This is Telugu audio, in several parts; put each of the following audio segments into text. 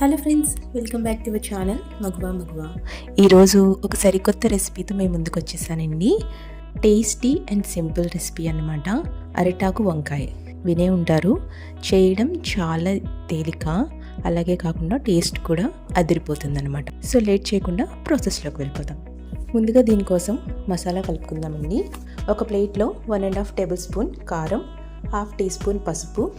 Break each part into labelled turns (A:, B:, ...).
A: Hello friends welcome back to our channel Maguva Maguva ఈరోజు ఒక సరికొత్త రెసిపీతో మేము ముందుకు వచ్చేసానండి. టేస్టీ అండ్ సింపుల్ రెసిపీ అనమాట అరిటాకు వంకాయ. వినే ఉంటారు. చేయడం చాలా తేలిక. అలాగే కాకుండా టేస్ట్ కూడా అదిరిపోతుంది అనమాట సో లేట్ చేయకుండా ప్రాసెస్లోకి వెళ్ళిపోతాం ముందుగా దీనికోసం మసాలా కలుపుకుందామండి. ఒక ప్లేట్లో one and half tablespoon కారం హాఫ్ టీ స్పూన్ పసుపు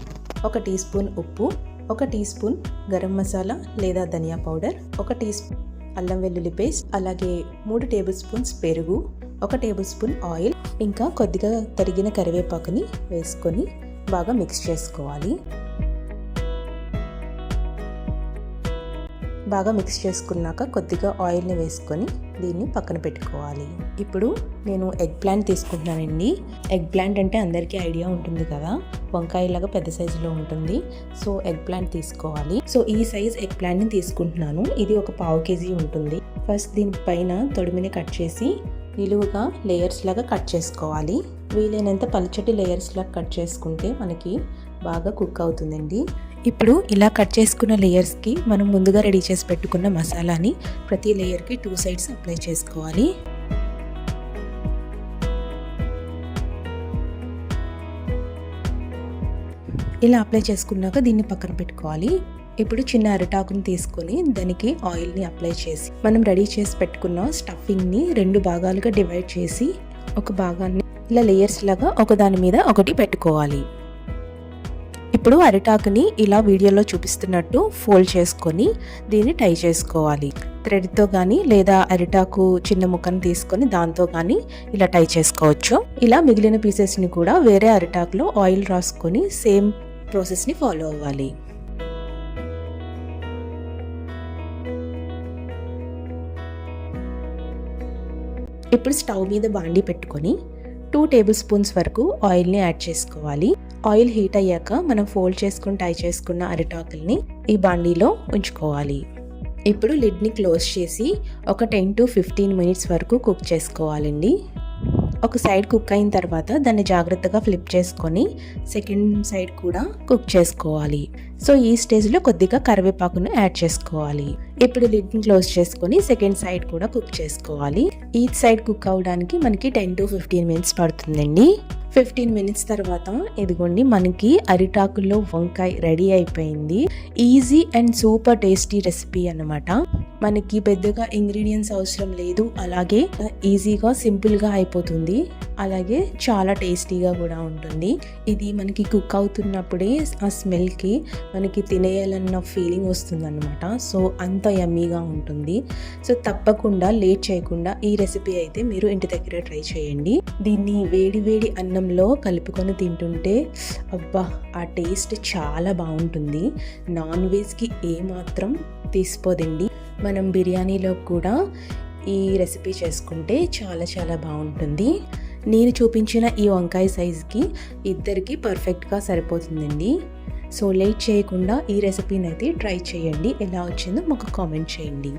A: ఒక టీ స్పూన్ ఉప్పు ఒక టీ స్పూన్ గరం మసాలా లేదా ధనియా పౌడర్ ఒక టీ స్పూన్ అల్లం వెల్లుల్లి పేస్ట్ అలాగే మూడు టేబుల్ స్పూన్స్ పెరుగు ఒక టేబుల్ స్పూన్ ఆయిల్ ఇంకా కొద్దిగా తరిగిన కరివేపాకుని వేసుకొని బాగా మిక్స్ చేసుకోవాలి. బాగా మిక్స్ చేసుకున్నాక కొద్దిగా ఆయిల్ని వేసుకొని దీన్ని పక్కన పెట్టుకోవాలి. ఇప్పుడు నేను ఎగ్ ప్లాంట్ తీసుకుంటున్నానండి. ఎగ్ ప్లాంట్ అంటే అందరికీ ఐడియా ఉంటుంది కదా? వంకాయలాగా పెద్ద సైజులో ఉంటుంది. సో ఎగ్ ప్లాంట్ తీసుకోవాలి. సో ఈ సైజ్ ఎగ్ ప్లాంట్ని తీసుకుంటున్నాను. ఇది ఒక పావు కేజీ ఉంటుంది. ఫస్ట్ దీనిపైన తొడిమిని కట్ చేసి నిలువుగా లేయర్స్ లాగా కట్ చేసుకోవాలి. వీలైనంత పలుచటి లేయర్స్ లాగా కట్ చేసుకుంటే మనకి బాగా కుక్ అవుతుందండి. ఇప్పుడు ఇలా కట్ చేసుకున్న లేయర్స్కి మనం ముందుగా రెడీ చేసి పెట్టుకున్న మసాలాని ప్రతి లేయర్కి టూ సైడ్స్ అప్లై చేసుకోవాలి. ఇలా అప్లై చేసుకున్నాక దీన్ని పక్కన పెట్టుకోవాలి. ఇప్పుడు చిన్న అరిటాకుని తీసుకొని దానికి ఆయిల్ని అప్లై చేసి మనం రెడీ చేసి పెట్టుకున్న స్టఫింగ్ని రెండు భాగాలుగా డివైడ్ చేసి ఒక భాగాన్ని ఇలా లేయర్స్ లాగా ఒక దాని మీద ఒకటి పెట్టుకోవాలి. ఇప్పుడు అరిటాకుని ఇలా వీడియోలో చూపిస్తున్నట్టు ఫోల్డ్ చేసుకొని దీన్ని టై చేసుకోవాలి. థ్రెడ్తో కానీ లేదా అరిటాకు చిన్న ముక్కను తీసుకొని దాంతో కానీ ఇలా టై చేసుకోవచ్చు. ఇలా మిగిలిన పీసెస్ని కూడా వేరే అరిటాకులో ఆయిల్ రాసుకొని సేమ్ ప్రాసెస్ని ఫాలో అవ్వాలి. ఇప్పుడు స్టవ్ మీద బాండి పెట్టుకొని టూ టేబుల్ స్పూన్స్ వరకు ఆయిల్ని యాడ్ చేసుకోవాలి. ఆయిల్ హీట్ అయ్యాక మనం ఫోల్డ్ చేసుకుని టై చేసుకున్న అరిటాకుల్ని ఈ బాండీలో ఉంచుకోవాలి. ఇప్పుడు లిడ్ని క్లోజ్ చేసి ఒక టెన్ టు ఫిఫ్టీన్ మినిట్స్ వరకు కుక్ చేసుకోవాలండి. ఒక సైడ్ కుక్ అయిన తర్వాత దాన్ని జాగ్రత్తగా ఫ్లిప్ చేసుకొని సెకండ్ సైడ్ కూడా కుక్ చేసుకోవాలి. సో ఈ స్టేజ్లో కొద్దిగా కరివేపాకును యాడ్ చేసుకోవాలి. ఇప్పుడు లిడ్ని క్లోజ్ చేసుకొని సెకండ్ సైడ్ కూడా కుక్ చేసుకోవాలి. ఈ సైడ్ కుక్ అవడానికి మనకి టెన్ టు ఫిఫ్టీన్ మినిట్స్ పడుతుందండి. ఫిఫ్టీన్ మినిట్స్ తర్వాత ఇదిగోండి మనకి అరిటాకుల్లో వంకాయ రెడీ అయిపోయింది. Easy and super tasty recipe అనమాట మనకి పెద్దగా ఇంగ్రీడియంట్స్ అవసరం లేదు. అలాగే ఈజీగా సింపుల్గా అయిపోతుంది. అలాగే చాలా టేస్టీగా కూడా ఉంటుంది. ఇది మనకి కుక్ అవుతున్నప్పుడే ఆ స్మెల్కి మనకి తినేయాలన్న ఫీలింగ్ వస్తుంది అనమాట సో అంత యమ్మీగా ఉంటుంది. సో తప్పకుండా లేట్ చేయకుండా ఈ రెసిపీ అయితే మీరు ఇంటి దగ్గర ట్రై చేయండి. దీన్ని వేడి వేడి అన్నంలో కలుపుకొని తింటుంటే అబ్బా! ఆ టేస్ట్ చాలా బాగుంటుంది. నాన్ వెజ్కి ఏమాత్రం తీసిపోదండి. మనం బిర్యానీలో కూడా ఈ రెసిపీ చేసుకుంటే చాలా చాలా బాగుంటుంది. నేను చూపించిన ఈ వంకాయ సైజుకి ఇద్దరికి పర్ఫెక్ట్గా సరిపోతుందండి. సో లేట్ చేయకుండా ఈ రెసిపీని అయితే ట్రై చేయండి. ఎలా వచ్చిందో మాకు కామెంట్ చేయండి.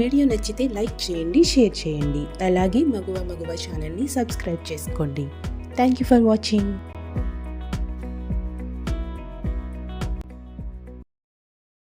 A: వీడియో నచ్చితే లైక్ చేయండి షేర్ చేయండి. అలాగే మగువ మగువ ఛానల్ని సబ్స్క్రైబ్ చేసుకోండి. Thank you for watching.